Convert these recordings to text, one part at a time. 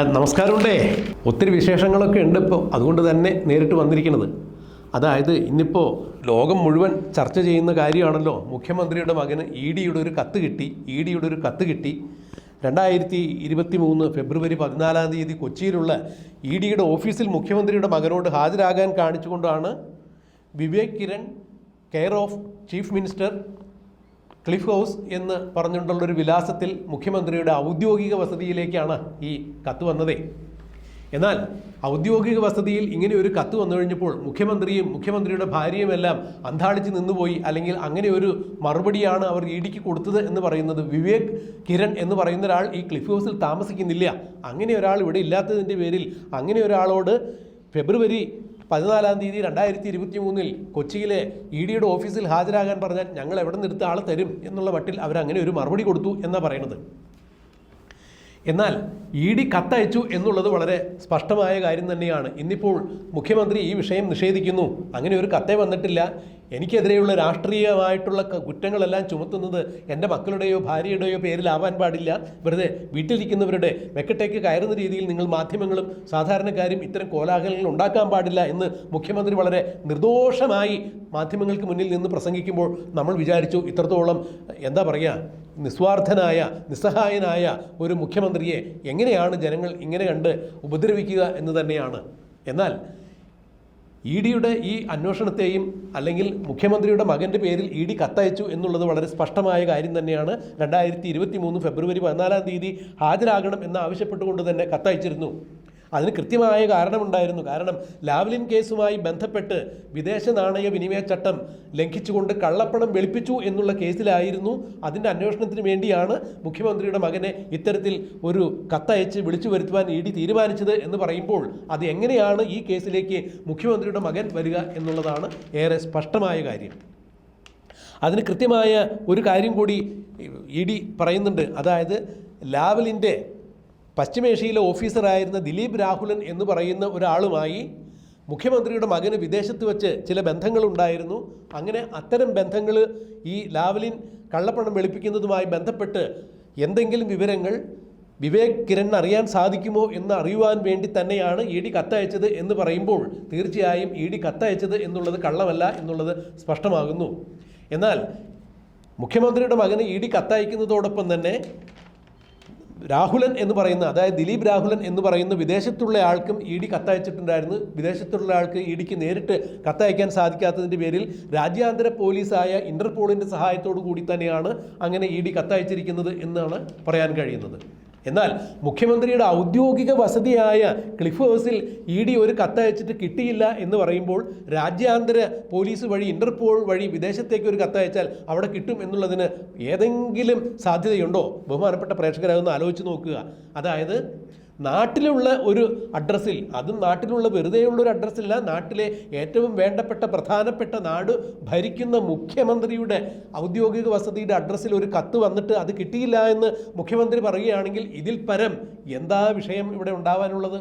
നമസ്കാരമുണ്ടേ. ഒത്തിരി വിശേഷങ്ങളൊക്കെ ഉണ്ട് ഇപ്പോൾ അതുകൊണ്ട് തന്നെ നേരിട്ട് വന്നിരിക്കുന്നത്. അതായത് ഇന്നിപ്പോൾ ലോകം മുഴുവൻ ചർച്ച ചെയ്യുന്ന കാര്യമാണല്ലോ. മുഖ്യമന്ത്രിയുടെ മകന് ഇ ഡിയുടെ ഒരു കത്ത് കിട്ടി. ഇ ഡിയുടെ ഒരു കത്ത് കിട്ടി. രണ്ടായിരത്തി ഇരുപത്തി മൂന്ന് ഫെബ്രുവരി പതിനാലാം തീയതി കൊച്ചിയിലുള്ള ഇ ഡിയുടെ ഓഫീസിൽ മുഖ്യമന്ത്രിയുടെ മകനോട് ഹാജരാകാൻ കാണിച്ചുകൊണ്ടാണ് Vivek Kiran care of chief minister cliff house എന്ന് പറഞ്ഞുകൊണ്ടുള്ളൊരു വിലാസത്തിൽ മുഖ്യമന്ത്രിയുടെ ഔദ്യോഗിക വസതിയിലേക്കാണ് ഈ കത്ത് വന്നതേ. എന്നാൽ ഔദ്യോഗിക വസതിയിൽ ഇങ്ങനെ ഒരു കത്ത് വന്നു കഴിഞ്ഞപ്പോൾ മുഖ്യമന്ത്രിയും മുഖ്യമന്ത്രിയുടെ ഭാര്യയുമെല്ലാം അന്താളിച്ച് നിന്നുപോയി അല്ലെങ്കിൽ അങ്ങനെ ഒരു മറുപടിയാണ് അവർ ഇടിക്ക് കൊടുത്തത് എന്ന് പറയുന്നത് വിവേക് കിരൺ എന്ന് പറയുന്ന ഒരാൾ ഈ ക്ലിഫ് ഹൗസിൽ താമസിക്കുന്നില്ല. അങ്ങനെ ഒരാൾ ഇവിടെ ഇല്ലാത്തതിന്റെ പേരിൽ അങ്ങനെ ഒരാളോട് ഫെബ്രുവരി പതിനാലാം തീയതി രണ്ടായിരത്തി ഇരുപത്തി മൂന്നിൽ കൊച്ചിയിലെ ഇ ഡിയുടെ ഓഫീസിൽ ഹാജരാകാൻ പറഞ്ഞാൽ ഞങ്ങൾ എവിടെ നിന്ന് എടുത്ത ആളെ തരും എന്നുള്ള മട്ടിൽ അവരങ്ങനെ ഒരു മറുപടി കൊടുത്തു എന്നാണ് പറയുന്നത്. എന്നാൽ ഇ ഡി കത്തയച്ചു എന്നുള്ളത് വളരെ സ്പഷ്ടമായ കാര്യം തന്നെയാണ്. ഇന്നിപ്പോൾ മുഖ്യമന്ത്രി ഈ വിഷയം നിഷേധിക്കുന്നു. അങ്ങനെ ഒരു കത്തേ വന്നിട്ടില്ല. എനിക്കെതിരെയുള്ള രാഷ്ട്രീയമായിട്ടുള്ള കുറ്റങ്ങളെല്ലാം ചുമത്തുന്നത് എന്റെ മക്കളുടെയോ ഭാര്യയുടെയോ പേരിലാവാൻ പാടില്ല. വെറുതെ വീട്ടിലിരിക്കുന്നവരുടെ മെക്കട്ടേക്ക് കയറുന്ന രീതിയിൽ നിങ്ങൾ മാധ്യമങ്ങളും സാധാരണക്കാരും ഇത്തരം കോലാഹലങ്ങൾ ഉണ്ടാക്കാൻ പാടില്ല എന്ന് മുഖ്യമന്ത്രി വളരെ നിർദോഷമായി മാധ്യമങ്ങൾക്ക് മുന്നിൽ നിന്ന് പ്രസംഗിക്കുമ്പോൾ നമ്മൾ വിചാരിച്ചു. ഇത്രത്തോളം എന്താ പറയുക നിസ്വാർത്ഥനായ നിസ്സഹായനായ ഒരു മുഖ്യമന്ത്രിയെ എങ്ങനെയാണ് ജനങ്ങൾ ഇങ്ങനെ കണ്ട് ഉപദ്രവിക്കുക എന്ന് തന്നെയാണ്. എന്നാൽ ഇ ഡിയുടെ ഈ അന്വേഷണത്തെയും അല്ലെങ്കിൽ മുഖ്യമന്ത്രിയുടെ മകന്റെ പേരിൽ ഇ ഡി കത്തയച്ചു എന്നുള്ളത് വളരെ സ്പഷ്ടമായ കാര്യം തന്നെയാണ്. രണ്ടായിരത്തി ഇരുപത്തി മൂന്ന് ഫെബ്രുവരി പതിനാലാം തീയതി ഹാജരാകണം എന്ന് ആവശ്യപ്പെട്ടുകൊണ്ട് തന്നെ കത്തയച്ചിരുന്നു. അതിന് കൃത്യമായ കാരണമുണ്ടായിരുന്നു. കാരണം ലാവ്ലിൻ കേസുമായി ബന്ധപ്പെട്ട് വിദേശ നാണയ വിനിമയ ചട്ടം ലംഘിച്ചുകൊണ്ട് കള്ളപ്പണം വെളുപ്പിച്ചു എന്നുള്ള കേസിലായിരുന്നു. അതിന്റെ അന്വേഷണത്തിന് വേണ്ടിയാണ് മുഖ്യമന്ത്രിയുടെ മകനെ ഇത്തരത്തിൽ ഒരു കത്തയച്ച് വിളിച്ചു വരുത്തുവാൻ ഇ ഡി തീരുമാനിച്ചത് എന്ന് പറയുമ്പോൾ അത് എങ്ങനെയാണ് ഈ കേസിലേക്ക് മുഖ്യമന്ത്രിയുടെ മകൻ വരിക എന്നുള്ളതാണ് ഏറെ സ്പഷ്ടമായ കാര്യം. അതിന് കൃത്യമായ ഒരു കാര്യം കൂടി ഇ ഡി പറയുന്നുണ്ട്. അതായത് ലാവലിന്റെ പശ്ചിമേഷ്യയിലെ ഓഫീസറായിരുന്ന ദിലീപ് രാഹുലൻ എന്ന് പറയുന്ന ഒരാളുമായി മുഖ്യമന്ത്രിയുടെ മകന് വിദേശത്ത് വെച്ച് ചില ബന്ധങ്ങളുണ്ടായിരുന്നു. അങ്ങനെ അത്തരം ബന്ധങ്ങൾ ഈ ലാവലിൻ കള്ളപ്പണം വെളുപ്പിക്കുന്നതുമായി ബന്ധപ്പെട്ട് എന്തെങ്കിലും വിവരങ്ങൾ വിവേക് കിരൺ അറിയാൻ സാധിക്കുമോ എന്ന് അറിയുവാൻ വേണ്ടി തന്നെയാണ് ഇ ഡി കത്തയച്ചത് എന്ന് പറയുമ്പോൾ തീർച്ചയായും ഇ ഡി കത്തയച്ചത് എന്നുള്ളത് കള്ളമല്ല എന്നുള്ളത് സ്പഷ്ടമാകുന്നു. എന്നാൽ മുഖ്യമന്ത്രിയുടെ മകന് ഇ ഡി കത്തയക്കുന്നതോടൊപ്പം തന്നെ രാഹുലൻ എന്ന് പറയുന്ന അതായത് ദിലീപ് രാഹുലൻ എന്ന് പറയുന്ന വിദേശത്തുള്ള ആൾക്കും ഇ ഡി കത്തയച്ചിട്ടുണ്ടായിരുന്നു. വിദേശത്തുള്ള ആൾക്ക് ഇ ഡിക്ക് നേരിട്ട് കത്തയക്കാൻ സാധിക്കാത്തതിന്റെ പേരിൽ രാജ്യാന്തര പോലീസായ ഇന്റർപോളിന്റെ സഹായത്തോടു കൂടി തന്നെയാണ് അങ്ങനെ ഇ ഡി കത്തയച്ചിരിക്കുന്നത് എന്നാണ് പറയാൻ കഴിയുന്നത്. എന്നാൽ മുഖ്യമന്ത്രിയുടെ ഔദ്യോഗിക വസതിയായ ക്ലിഫ് ഹൗസിൽ ഇ ഡി ഒരു കത്തയച്ചിട്ട് കിട്ടിയില്ല എന്ന് പറയുമ്പോൾ രാജ്യാന്തര പോലീസ് വഴി ഇന്റർപോൾ വഴി വിദേശത്തേക്ക് ഒരു കത്തയച്ചാൽ അവിടെ കിട്ടും എന്നുള്ളതിന് ഏതെങ്കിലും സാധ്യതയുണ്ടോ? ബഹുമാനപ്പെട്ട പ്രേക്ഷകരാകുന്ന ആലോചിച്ച് നോക്കുക. അതായത് നാട്ടിലുള്ള ഒരു അഡ്രസ്സിൽ അതും നാട്ടിലുള്ള വെറുതെയുള്ള ഒരു അഡ്രസ്സില്ല നാട്ടിലെ ഏറ്റവും വേണ്ടപ്പെട്ട പ്രധാനപ്പെട്ട നാട് ഭരിക്കുന്ന മുഖ്യമന്ത്രിയുടെ ഔദ്യോഗിക വസതിയുടെ അഡ്രസ്സിൽ ഒരു കത്ത് വന്നിട്ട് അത് കിട്ടിയില്ല എന്ന് മുഖ്യമന്ത്രി പറയുകയാണെങ്കിൽ ഇതിൽ പരം എന്താ വിഷയം ഇവിടെ ഉണ്ടാവാനുള്ളത്?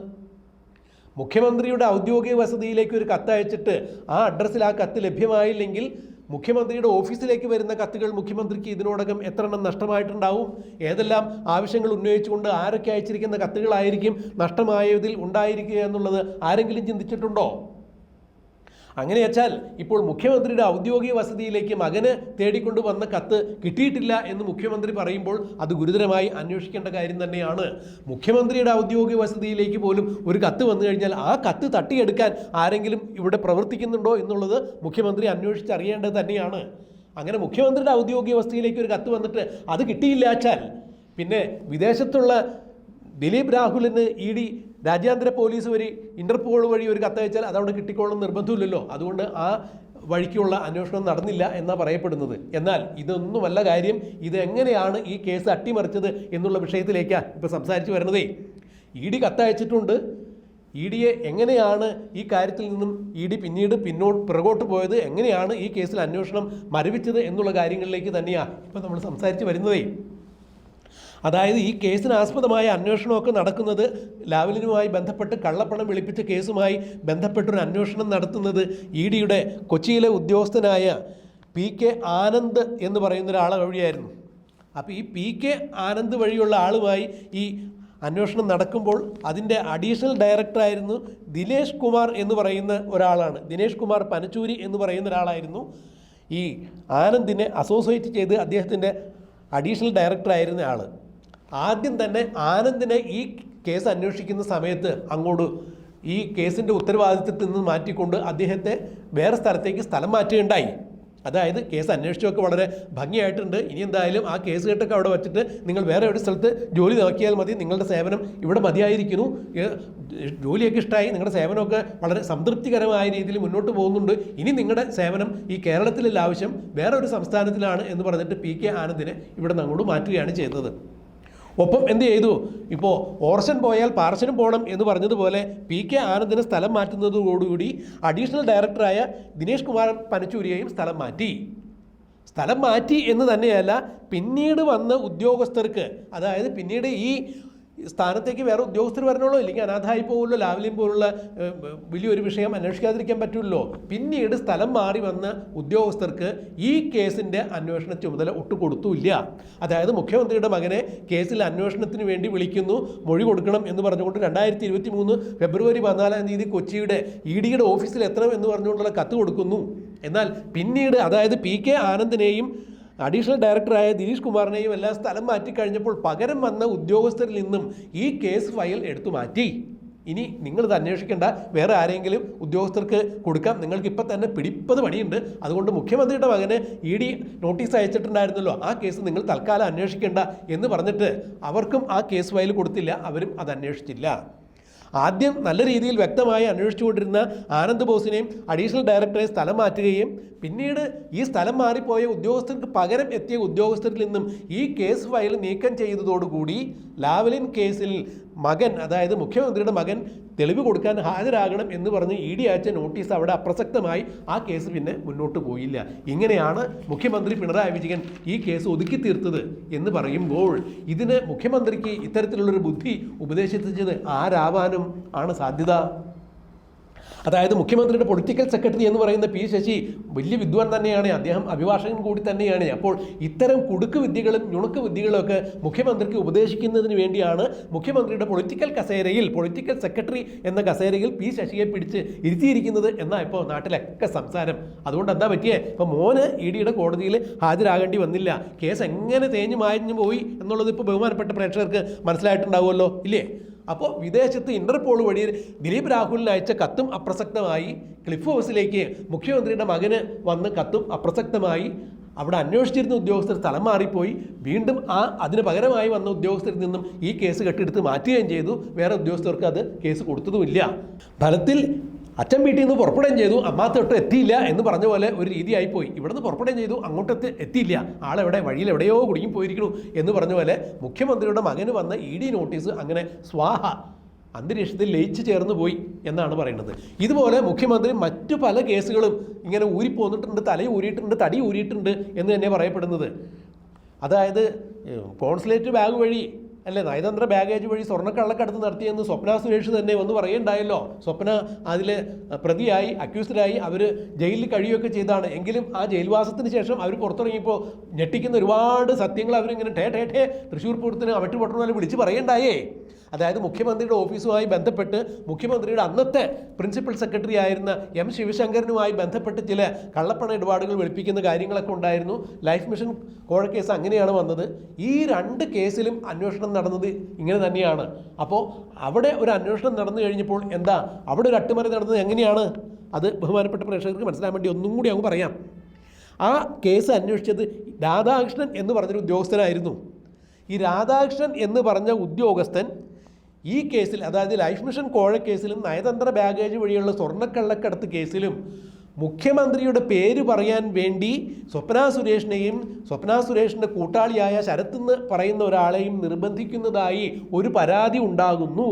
മുഖ്യമന്ത്രിയുടെ ഔദ്യോഗിക വസതിയിലേക്ക് ഒരു കത്ത് അയച്ചിട്ട് ആ അഡ്രസ്സിൽ ആ കത്ത് ലഭ്യമായില്ലെങ്കിൽ മുഖ്യമന്ത്രിയുടെ ഓഫീസിലേക്ക് വരുന്ന കത്തുകൾ മുഖ്യമന്ത്രിക്ക് ഇതിനോടകം എത്ര എണ്ണം നഷ്ടമായിട്ടുണ്ടാവും? ഏതെല്ലാം ആവശ്യങ്ങൾ ഉന്നയിച്ചുകൊണ്ട് ആരൊക്കെ അയച്ചിരിക്കുന്ന കത്തുകളായിരിക്കും നഷ്ടമായതിൽ ഉണ്ടായിരിക്കുക എന്നുള്ളത് ആരെങ്കിലും ചിന്തിച്ചിട്ടുണ്ടോ? അങ്ങനെ വെച്ചാൽ ഇപ്പോൾ മുഖ്യമന്ത്രിയുടെ ഔദ്യോഗിക വസതിയിലേക്ക് മകന് തേടിക്കൊണ്ടുവന്ന കത്ത് കിട്ടിയിട്ടില്ല എന്ന് മുഖ്യമന്ത്രി പറയുമ്പോൾ അത് ഗുരുതരമായി അന്വേഷിക്കേണ്ട കാര്യം തന്നെയാണ്. മുഖ്യമന്ത്രിയുടെ ഔദ്യോഗിക വസതിയിലേക്ക് പോലും ഒരു കത്ത് വന്നു കഴിഞ്ഞാൽ ആ കത്ത് തട്ടിയെടുക്കാൻ ആരെങ്കിലും ഇവിടെ പ്രവർത്തിക്കുന്നുണ്ടോ എന്നുള്ളത് മുഖ്യമന്ത്രി അന്വേഷിച്ചറിയേണ്ടത് തന്നെയാണ്. അങ്ങനെ മുഖ്യമന്ത്രിയുടെ ഔദ്യോഗിക വസതിയിലേക്ക് ഒരു കത്ത് വന്നിട്ട് അത് കിട്ടിയില്ല വെച്ചാൽ പിന്നെ വിദേശത്തുള്ള ദിലീപ് രാഹുലിന് ഇ ഡി രാജ്യാന്തര പോലീസ് വഴി ഇന്റർപോൾ വഴി ഒരു കത്തയച്ചാൽ അതവിടെ കിട്ടിക്കോളണം നിർബന്ധമില്ലല്ലോ. അതുകൊണ്ട് ആ വഴിക്കുള്ള അന്വേഷണം നടന്നില്ല എന്നാണ് പറയപ്പെടുന്നത്. എന്നാൽ ഇതൊന്നുമല്ല കാര്യം. ഇതെങ്ങനെയാണ് ഈ കേസ് അട്ടിമറിച്ചത് എന്നുള്ള വിഷയത്തിലേക്കാണ് ഇപ്പോൾ സംസാരിച്ചു വരുന്നതേ. ഇ ഡി കത്തയച്ചിട്ടുണ്ട് ഇ ഡിയെ എങ്ങനെയാണ് ഈ കാര്യത്തിൽ നിന്നും ഇ ഡി പിന്നീട് പിന്നോട്ട് പിറകോട്ട് പോയത്? എങ്ങനെയാണ് ഈ കേസിൽ അന്വേഷണം മരവിച്ചത് എന്നുള്ള കാര്യങ്ങളിലേക്ക് തന്നെയാണ് ഇപ്പോൾ നമ്മൾ സംസാരിച്ച് വരുന്നതേ. അതായത് ഈ കേസിന് ആസ്പദമായ അന്വേഷണമൊക്കെ നടക്കുന്നത് ലാവലിനുമായി ബന്ധപ്പെട്ട് കള്ളപ്പണം വെളുപ്പിച്ച കേസുമായി ബന്ധപ്പെട്ടൊരു അന്വേഷണം നടത്തുന്നത് ഇ ഡിയുടെ കൊച്ചിയിലെ ഉദ്യോഗസ്ഥനായ പി കെ ആനന്ദ് എന്ന് പറയുന്ന ഒരാളെ വഴിയായിരുന്നു. അപ്പോൾ ഈ പി കെ ആനന്ദ് വഴിയുള്ള ആളുമായി ഈ അന്വേഷണം നടക്കുമ്പോൾ അതിന്റെ അഡീഷണൽ ഡയറക്ടറായിരുന്നു ദിനേഷ് കുമാർ എന്ന് പറയുന്ന ഒരാളാണ്. ദിനേഷ് കുമാർ പനച്ചൂരി എന്ന് പറയുന്ന ഒരാളായിരുന്നു. ഈ ആനന്ദിനെ അസോസിയേറ്റ് ചെയ്ത് അദ്ദേഹത്തിന്റെ അഡീഷണൽ ഡയറക്ടറായിരുന്ന ആൾ ആദ്യം തന്നെ ആനന്ദിനെ ഈ കേസ് അന്വേഷിക്കുന്ന സമയത്ത് അങ്ങോട്ട് ഈ കേസിന്റെ ഉത്തരവാദിത്തത്തിൽ നിന്ന് മാറ്റിക്കൊണ്ട് അദ്ദേഹത്തെ വേറെ സ്ഥലത്തേക്ക് സ്ഥലം മാറ്റുകയുണ്ടായി. അതായത് കേസ് അന്വേഷിച്ചൊക്കെ വളരെ ഭംഗിയായിട്ടുണ്ട്. ഇനി എന്തായാലും ആ കേസ് കേട്ടൊക്കെ അവിടെ വെച്ചിട്ട് നിങ്ങൾ വേറെ ഒരു സ്ഥലത്ത് ജോലി നോക്കിയാൽ മതി. നിങ്ങളുടെ സേവനം ഇവിടെ മതിയായിരിക്കുന്നു. ജോലിയൊക്കെ ഇഷ്ടമായി നിങ്ങളുടെ സേവനമൊക്കെ വളരെ സംതൃപ്തികരമായ രീതിയിൽ മുന്നോട്ട് പോകുന്നുണ്ട്. ഇനി നിങ്ങളുടെ സേവനം ഈ കേരളത്തിലല്ല ആവശ്യം. വേറെ ഒരു സംസ്ഥാനത്തിലാണ് എന്ന് പറഞ്ഞിട്ട് പി കെ ആനന്ദിനെ ഇവിടെ നിന്ന് അങ്ങോട്ട് മാറ്റുകയാണ് ചെയ്തത്. ഒപ്പം എന്ത് ചെയ്തു? ഇപ്പോൾ ഓർഷൻ പോയാൽ പാർശനും പോകണം എന്ന് പറഞ്ഞതുപോലെ പി കെ ആനന്ദിനെ സ്ഥലം മാറ്റുന്നതോടുകൂടി അഡീഷണൽ ഡയറക്ടറായ ദിനേഷ് കുമാർ പനച്ചൂരിയെയും സ്ഥലം മാറ്റി. സ്ഥലം മാറ്റി എന്ന് തന്നെയല്ല പിന്നീട് വന്ന ഉദ്യോഗസ്ഥർക്ക് അതായത് പിന്നീട് ഈ സ്ഥാനത്തേക്ക് വേറെ ഉദ്യോഗസ്ഥർ വരണമല്ലോ? ഇല്ലെങ്കിൽ അനാഥായി പോകുമല്ലോ ലാവലിയും പോലുള്ള വലിയൊരു വിഷയം അന്വേഷിക്കാതിരിക്കാൻ പറ്റുമല്ലോ പിന്നീട് സ്ഥലം മാറി വന്ന ഉദ്യോഗസ്ഥർക്ക് ഈ കേസിന്റെ അന്വേഷണ ചുമതല ഒട്ടു കൊടുത്തുമില്ല അതായത് മുഖ്യമന്ത്രിയുടെ മകനെ കേസിൽ അന്വേഷണത്തിന് വേണ്ടി വിളിക്കുന്നു മൊഴി കൊടുക്കണം എന്ന് പറഞ്ഞുകൊണ്ട് രണ്ടായിരത്തി ഇരുപത്തി മൂന്ന് ഫെബ്രുവരി പതിനാലാം തീയതി കൊച്ചിയുടെ ഇ ഡിയുടെ ഓഫീസിൽ എത്തണം എന്ന് പറഞ്ഞുകൊണ്ടുള്ള കത്ത് കൊടുക്കുന്നു. എന്നാൽ പിന്നീട് അതായത് പി കെ ആനന്ദിനെയും അഡീഷണൽ ഡയറക്ടറായ ദിനീഷ് കുമാറിനെയും എല്ലാം സ്ഥലം മാറ്റിക്കഴിഞ്ഞപ്പോൾ പകരം വന്ന ഉദ്യോഗസ്ഥരിൽ നിന്നും ഈ കേസ് ഫയൽ എടുത്തു മാറ്റി. ഇനി നിങ്ങളിത് അന്വേഷിക്കേണ്ട. വേറെ ആരെങ്കിലും ഉദ്യോഗസ്ഥർക്ക് കൊടുക്കാം. നിങ്ങൾക്ക് ഇപ്പം തന്നെ പിടിപ്പത് പണിയുണ്ട്. അതുകൊണ്ട് മുഖ്യമന്ത്രിയുടെ മകന് ഇ ഡി നോട്ടീസ് അയച്ചിട്ടുണ്ടായിരുന്നല്ലോ. ആ കേസ് നിങ്ങൾ തൽക്കാലം അന്വേഷിക്കേണ്ട എന്ന് പറഞ്ഞിട്ട് അവർക്കും ആ കേസ് ഫയൽ കൊടുത്തില്ല. അവരും അത് അന്വേഷിച്ചില്ല. ആദ്യം നല്ല രീതിയിൽ വ്യക്തമായി അന്വേഷിച്ചുകൊണ്ടിരുന്ന ആനന്ദ് ബോസിനെയും അഡീഷണൽ ഡയറക്ടറെ സ്ഥലം മാറ്റുകയും പിന്നീട് ഈ സ്ഥലം മാറിപ്പോയ ഉദ്യോഗസ്ഥർക്ക് പകരം എത്തിയ ഉദ്യോഗസ്ഥരിൽ നിന്നും ഈ കേസ് ഫയൽ നീക്കം ചെയ്തതോടുകൂടി ലാവലിൻ കേസിൽ മകൻ അതായത് മുഖ്യമന്ത്രിയുടെ മകൻ തെളിവ് കൊടുക്കാൻ ഹാജരാകണം എന്ന് പറഞ്ഞ് ഇ ഡി അയച്ച നോട്ടീസ് അവിടെ അപ്രസക്തമായി ആ കേസ് പിന്നെ മുന്നോട്ട് പോയില്ല. ഇങ്ങനെയാണ് മുഖ്യമന്ത്രി പിണറായി വിജയൻ ഈ കേസ് ഒതുക്കി തീർത്തത് എന്ന് പറയുമ്പോൾ ഇതിന് മുഖ്യമന്ത്രിക്ക് ഇത്തരത്തിലുള്ളൊരു ബുദ്ധി ഉപദേശിച്ചത് ആരാവാനും ആണ് സാധ്യത? അതായത് മുഖ്യമന്ത്രിയുടെ പൊളിറ്റിക്കൽ സെക്രട്ടറി എന്ന് പറയുന്ന പി ശശി വലിയ വിദ്വാൻ തന്നെയാണ് അദ്ദേഹം അഭിഭാഷകൻ കൂടി തന്നെയാണ്. അപ്പോൾ ഇത്തരം കുടുക്ക് വിദ്യകളും ഞുണുക്ക് വിദ്യകളും ഒക്കെ മുഖ്യമന്ത്രിക്ക് ഉപദേശിക്കുന്നതിന് വേണ്ടിയാണ് മുഖ്യമന്ത്രിയുടെ പൊളിറ്റിക്കൽ കസേരയിൽ പൊളിറ്റിക്കൽ സെക്രട്ടറി എന്ന കസേരയിൽ പി ശശിയെ പിടിച്ച് ഇരുത്തിയിരിക്കുന്നത് എന്നാ ഇപ്പോൾ നാട്ടിലൊക്കെ സംസാരം. അതുകൊണ്ട് എന്താ പറ്റിയേ? ഇപ്പോൾ മോന് ഇ ഡിയുടെ കോടതിയിൽ ഹാജരാകേണ്ടി വന്നില്ല. കേസ് എങ്ങനെ തേഞ്ഞു മായഞ്ഞു പോയി എന്നുള്ളത് ഇപ്പോൾ ബഹുമാനപ്പെട്ട പ്രേക്ഷകർക്ക് മനസ്സിലായിട്ടുണ്ടാവുമല്ലോ ഇല്ലേ? അപ്പോൾ വിദേശത്ത് ഇന്റർപോൾ വഴി ദിലീപ് രാഹുലിന് അയച്ച കത്തും അപ്രസക്തമായി. ക്ലിഫ് ഹൗസിലേക്ക് മുഖ്യമന്ത്രിയുടെ മകന് വന്ന് കത്തും അപ്രസക്തമായി. അവിടെ അന്വേഷിച്ചിരുന്ന ഉദ്യോഗസ്ഥർ സ്ഥലം മാറിപ്പോയി. വീണ്ടും ആ അതിന് പകരമായി വന്ന ഉദ്യോഗസ്ഥരിൽ നിന്നും ഈ കേസ് കെട്ടിയെടുത്ത് മാറ്റുകയും ചെയ്തു. വേറെ ഉദ്യോഗസ്ഥർക്ക് അത് കേസ് കൊടുത്തതുമില്ല. ഫലത്തിൽ അച്ഛൻ വീട്ടിൽ നിന്ന് പുറപ്പെടുകയും ചെയ്തു. അമ്മാത്തൊട്ട് എത്തിയില്ല എന്ന് പറഞ്ഞ പോലെ ഒരു രീതിയായിപ്പോയി ഇവിടുന്ന് പുറപ്പെടുകയും ചെയ്തു. അങ്ങോട്ട് എത്തിയില്ല. ആളെവിടെ? വഴിയിൽ എവിടെയോ കുടുങ്ങി പോയിരിക്കണു എന്ന് പറഞ്ഞ പോലെ മുഖ്യമന്ത്രിയുടെ മകന് വന്ന ഇ ഡി നോട്ടീസ് അങ്ങനെ സ്വാഹ അന്തരീക്ഷത്തിൽ ലയിച്ചു ചേർന്ന് പോയി എന്നാണ് പറയുന്നത്. ഇതുപോലെ മുഖ്യമന്ത്രി മറ്റു പല കേസുകളും ഇങ്ങനെ ഊരിപ്പോന്നിട്ടുണ്ട് തല ഊരിയിട്ടുണ്ട് തടി ഊരിയിട്ടുണ്ട് എന്ന് തന്നെ പറയപ്പെടുന്നത്. അതായത് കോൺസുലേറ്റ് ബാഗ് വഴി അല്ലേ? നയതന്ത്ര ബാഗേജ് വഴി സ്വർണക്കള്ളക്കടത്ത് നടത്തിയെന്ന് സ്വപ്ന സുരേഷ് തന്നെ ഒന്ന് പറയുണ്ടായല്ലോ സ്വപ്ന അതിൽ പ്രതിയായി അക്യൂസ്ഡായി അവർ ജയിലിൽ കഴിയുകയൊക്കെ ചെയ്താണ്. എങ്കിലും ആ ജയിൽവാസത്തിന് ശേഷം അവർ പുറത്തിറങ്ങിയപ്പോൾ ഞെട്ടിക്കുന്ന ഒരുപാട് സത്യങ്ങൾ അവരിങ്ങനെ ടേ ടേ ടേ തൃശ്ശൂർ പൂരത്തിന് പോലെ വിളിച്ച് പറയണ്ടായേ അതായത് മുഖ്യമന്ത്രിയുടെ ഓഫീസുമായി ബന്ധപ്പെട്ട് മുഖ്യമന്ത്രിയുടെ അന്നത്തെ പ്രിൻസിപ്പൽ സെക്രട്ടറി ആയിരുന്ന എം ശിവശങ്കരനുമായി ബന്ധപ്പെട്ട് ചില കള്ളപ്പണ ഇടപാടുകൾ വെളുപ്പിക്കുന്ന കാര്യങ്ങളൊക്കെ ഉണ്ടായിരുന്നു. ലൈഫ് മിഷൻ കോഴക്കേസ് അങ്ങനെയാണ് വന്നത്. ഈ രണ്ട് കേസിലും അന്വേഷണം നടന്നത് ഇങ്ങനെ തന്നെയാണ്. അപ്പോൾ അവിടെ ഒരു അന്വേഷണം നടന്നു കഴിഞ്ഞപ്പോൾ എന്താ? അവിടെ ഒരു അട്ടിമറി നടന്നത് എങ്ങനെയാണ്? അത് ബഹുമാനപ്പെട്ട പ്രേക്ഷകർക്ക് മനസ്സിലാൻ വേണ്ടി ഒന്നും കൂടി അങ്ങ് പറയാം. ആ കേസ് അന്വേഷിച്ചത് രാധാകൃഷ്ണൻ എന്ന് പറഞ്ഞൊരു ഉദ്യോഗസ്ഥനായിരുന്നു. ഈ രാധാകൃഷ്ണൻ എന്ന് പറഞ്ഞ ഉദ്യോഗസ്ഥൻ ഈ കേസിൽ അതായത് ലൈഫ് മിഷൻ കോഴ കേസിലും നയതന്ത്ര ബാഗേജ് വഴിയുള്ള സ്വർണക്കള്ളക്കടത്ത് കേസിലും മുഖ്യമന്ത്രിയുടെ പേര് പറയാൻ വേണ്ടി സ്വപ്ന സുരേഷിനെയും സ്വപ്ന സുരേഷിന്റെ കൂട്ടാളിയായ ശരത്ത് എന്ന് പറയുന്ന ഒരാളെയും നിർബന്ധിക്കുന്നതായി ഒരു പരാതി ഉണ്ടാകുന്നു.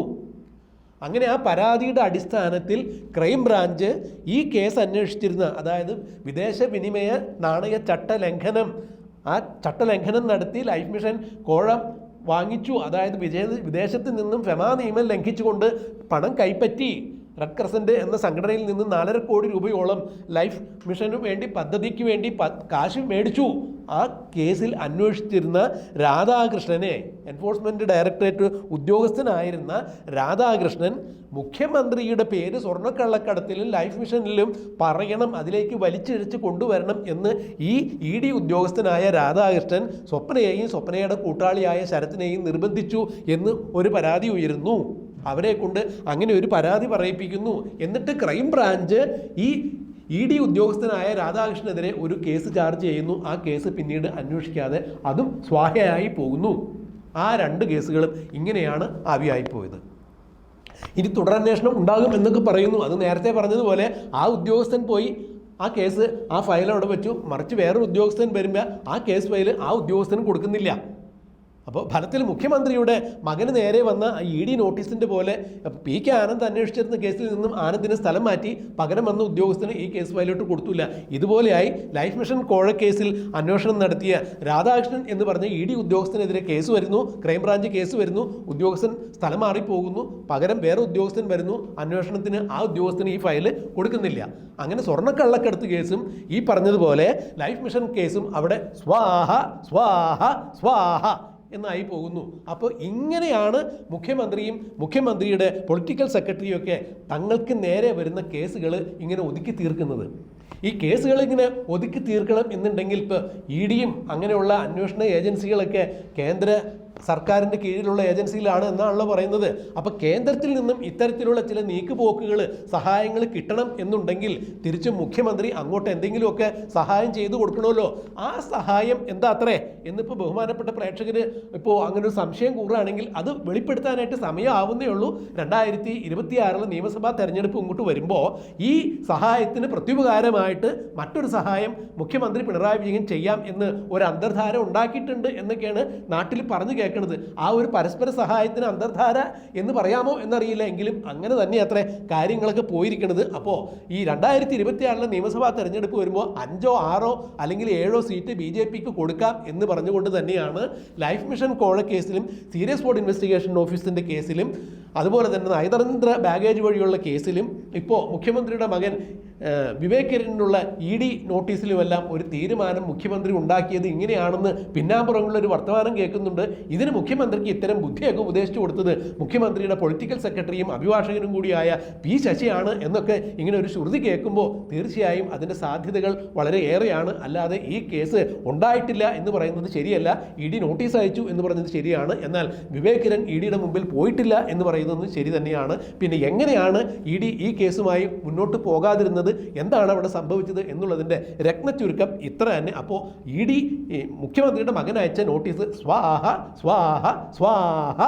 അങ്ങനെ ആ പരാതിയുടെ അടിസ്ഥാനത്തിൽ ക്രൈംബ്രാഞ്ച് ഈ കേസ് അന്വേഷിച്ചിരുന്ന അതായത് വിദേശ വിനിമയ നാണയ ചട്ട ലംഘനം ആ ചട്ടലംഘനം നടത്തി ലൈഫ് മിഷൻ കോഴ വാങ്ങിച്ചു. അതായത് വിജയ വിദേശത്ത് നിന്നും ഫെമാ നിയമം ലംഘിച്ചുകൊണ്ട് പണം കൈപ്പറ്റി റെഡ് ക്രസന്റ് എന്ന സംഘടനയിൽ നിന്ന് നാലര കോടി രൂപയോളം ലൈഫ് മിഷനു വേണ്ടി പദ്ധതിക്ക് വേണ്ടി കാശ് മേടിച്ചു. ആ കേസിൽ അന്വേഷിച്ചിരുന്ന രാധാകൃഷ്ണനെ എൻഫോഴ്സ്മെന്റ് ഡയറക്ടറേറ്റ് ഉദ്യോഗസ്ഥനായിരുന്ന രാധാകൃഷ്ണൻ മുഖ്യമന്ത്രിയുടെ പേര് സ്വർണക്കള്ളക്കടത്തിലും ലൈഫ് മിഷനിലും പറയണം അതിലേക്ക് വലിച്ചിഴച്ച് കൊണ്ടുവരണം എന്ന് ഈ ഇ ഡി ഉദ്യോഗസ്ഥനായ രാധാകൃഷ്ണൻ സ്വപ്നയെയും സ്വപ്നയുടെ കൂട്ടാളിയായ ശരത്തിനെയും നിർബന്ധിച്ചു എന്ന് ഒരു പരാതി ഉയരുന്നു. അവരെ കൊണ്ട് അങ്ങനെ ഒരു പരാതി പറയിപ്പിക്കുന്നു. എന്നിട്ട് ക്രൈം ബ്രാഞ്ച് ഈ ഇ ഡി ഉദ്യോഗസ്ഥനായ രാധാകൃഷ്ണനെതിരെ ഒരു കേസ് ചാർജ് ചെയ്യുന്നു. ആ കേസ് പിന്നീട് അന്വേഷിക്കാതെ അതും സ്വാഹയായി പോകുന്നു. ആ രണ്ട് കേസുകളും ഇങ്ങനെയാണ് ആവിയായിപ്പോയത്. ഇനി തുടരന്വേഷണം ഉണ്ടാകും എന്നൊക്കെ പറയുന്നു. അത് നേരത്തെ പറഞ്ഞതുപോലെ ആ ഉദ്യോഗസ്ഥൻ പോയി ആ കേസ് ആ ഫയൽ അവിടെ വെച്ചു. മറിച്ച് വേറൊരു ഉദ്യോഗസ്ഥൻ വരുമ്പോൾ ആ കേസ് ഫയൽ ആ ഉദ്യോഗസ്ഥന് കൊടുക്കുന്നില്ല. അപ്പോൾ ഫലത്തിൽ മുഖ്യമന്ത്രിയുടെ മകന് നേരെ വന്ന ഇ ഡി നോട്ടീസിന്റെ പോലെ പി കെ ആനന്ദ് അന്വേഷിച്ചിരുന്ന കേസിൽ നിന്നും ആനന്ദിനെ സ്ഥലം മാറ്റി പകരം വന്ന ഉദ്യോഗസ്ഥന് ഈ കേസ് ഫയലോട്ട് കൊടുത്തില്ല. ഇതുപോലെയായി ലൈഫ് മിഷൻ കോഴക്കേസിൽ കേസിൽ അന്വേഷണം നടത്തിയ രാധാകൃഷ്ണൻ എന്ന് പറഞ്ഞ ഇ ഡി ഉദ്യോഗസ്ഥനെതിരെ കേസ് വരുന്നു. ക്രൈംബ്രാഞ്ച് കേസ് വരുന്നു. ഉദ്യോഗസ്ഥൻ സ്ഥലം മാറിപ്പോകുന്നു. പകരം വേറെ ഉദ്യോഗസ്ഥൻ വരുന്നു. അന്വേഷണത്തിന് ആ ഉദ്യോഗസ്ഥന് ഈ ഫയൽ കൊടുക്കുന്നില്ല. അങ്ങനെ സ്വർണക്കള്ളക്കടത്ത് കേസും ഈ പറഞ്ഞതുപോലെ ലൈഫ് മിഷൻ കേസും അവിടെ സ്വാഹ സ്വാഹ സ്വാഹ എന്നായി പോകുന്നു. അപ്പോൾ ഇങ്ങനെയാണ് മുഖ്യമന്ത്രിയും മുഖ്യമന്ത്രിയുടെ പൊളിറ്റിക്കൽ സെക്രട്ടറിയും ഒക്കെ തങ്ങൾക്ക് നേരെ വരുന്ന കേസുകൾ ഇങ്ങനെ ഒതുക്കി തീർക്കുന്നത്. ഈ കേസുകൾ ഇങ്ങനെ ഒതുക്കി തീർക്കണം എന്നുണ്ടെങ്കിൽ ഇപ്പോൾ ഇ ഡിയും അങ്ങനെയുള്ള അന്വേഷണ ഏജൻസികളൊക്കെ കേന്ദ്ര സർക്കാരിന്റെ കീഴിലുള്ള ഏജൻസിയിലാണ് എന്നാണല്ലോ പറയുന്നത്. അപ്പോൾ കേന്ദ്രത്തിൽ നിന്നും ഇത്തരത്തിലുള്ള ചില നീക്കുപോക്കുകൾ സഹായങ്ങൾ കിട്ടണം എന്നുണ്ടെങ്കിൽ തിരിച്ചും മുഖ്യമന്ത്രി അങ്ങോട്ട് എന്തെങ്കിലുമൊക്കെ സഹായം ചെയ്തു കൊടുക്കണമല്ലോ. ആ സഹായം എന്താ അത്രേ? എന്നിപ്പോൾ ബഹുമാനപ്പെട്ട പ്രേക്ഷകർ ഇപ്പോൾ അങ്ങനെ ഒരു സംശയം കൂറുകയാണെങ്കിൽ അത് വെളിപ്പെടുത്താനായിട്ട് സമയമാവുന്നേ ഉള്ളൂ. രണ്ടായിരത്തി ഇരുപത്തിയാറിലെ നിയമസഭാ തെരഞ്ഞെടുപ്പ് ഇങ്ങോട്ട് വരുമ്പോൾ ഈ സഹായത്തിന് പ്രത്യുപകാരമായിട്ട് മറ്റൊരു സഹായം മുഖ്യമന്ത്രി പിണറായി വിജയൻ ചെയ്യാം എന്ന് ഒരു അന്തർധാര ഉണ്ടാക്കിയിട്ടുണ്ട് എന്നൊക്കെയാണ് നാട്ടിൽ പറഞ്ഞു കേൾക്കുന്നത് ആ ഒരു പരസ്പര സഹായത്തിന് അന്തർധാര എന്ന് പറയാമോ എന്നറിയില്ല. എങ്കിലും അങ്ങനെ തന്നെ അത്ര കാര്യങ്ങളൊക്കെ പോയിരിക്കുന്നത് അപ്പോൾ ഈ രണ്ടായിരത്തി ഇരുപത്തിയാറിലെ നിയമസഭാ തെരഞ്ഞെടുപ്പ് വരുമ്പോൾ അഞ്ചോ ആറോ അല്ലെങ്കിൽ ഏഴോ സീറ്റ് ബി ജെ പിക്ക് കൊടുക്കാം എന്ന് പറഞ്ഞുകൊണ്ട് തന്നെയാണ് ലൈഫ് മിഷൻ കോഴ കേസിലും സീരിയസ് ബോർഡ് ഇൻവെസ്റ്റിഗേഷൻ ഓഫീസിന്റെ കേസിലും അതുപോലെ തന്നെ നയതന്ത്ര ബാഗേജ് വഴിയുള്ള കേസിലും ഇപ്പോൾ മുഖ്യമന്ത്രിയുടെ മകൻ ഏഹ്, വിവേക് കിരണിനുള്ള ഇ ഡി നോട്ടീസിലുമെല്ലാം ഒരു തീരുമാനം മുഖ്യമന്ത്രി ഉണ്ടാക്കിയത് ഇങ്ങനെയാണെന്ന് പിന്നാമ്പുറങ്ങളിൽ ഒരു വർത്തമാനം കേൾക്കുന്നുണ്ട്. ഇതിന് മുഖ്യമന്ത്രിക്ക് ഇത്തരം ബുദ്ധിയൊക്കെ ഉപദേശിച്ചു കൊടുത്തത് മുഖ്യമന്ത്രിയുടെ പൊളിറ്റിക്കൽ സെക്രട്ടറിയും അഭിഭാഷകനും കൂടിയായ പി ശശിയാണ് എന്നൊക്കെ ഇങ്ങനെ ഒരു ശ്രുതി കേൾക്കുമ്പോൾ തീർച്ചയായും അതിന്റെ സാധ്യതകൾ വളരെ ഏറെയാണ്. അല്ലാതെ ഈ കേസ് ഉണ്ടായിട്ടില്ല എന്ന് പറയുന്നത് ശരിയല്ല. ഇ ഡി നോട്ടീസ് അയച്ചു എന്ന് പറയുന്നത് ശരിയാണ്. എന്നാൽ വിവേക് കിരൺ ഇ ഡിയുടെ മുമ്പിൽ പോയിട്ടില്ല എന്ന് പറയുന്നത് ശരി തന്നെയാണ്. പിന്നെ എങ്ങനെയാണ് ഇ ഡി ഈ കേസുമായി മുന്നോട്ട് പോകാതിരുന്നത് എന്താണ് അവിടെ സംഭവിച്ചത് എന്നുള്ളതിന്റെ രത്നച്ചുരുക്കം ഇത്ര തന്നെ. അപ്പോൾ ഇ ഡി മുഖ്യമന്ത്രിയുടെ മകൻ അയച്ച നോട്ടീസ് സ്വാഹ സ്വാഹ സ്വാഹ.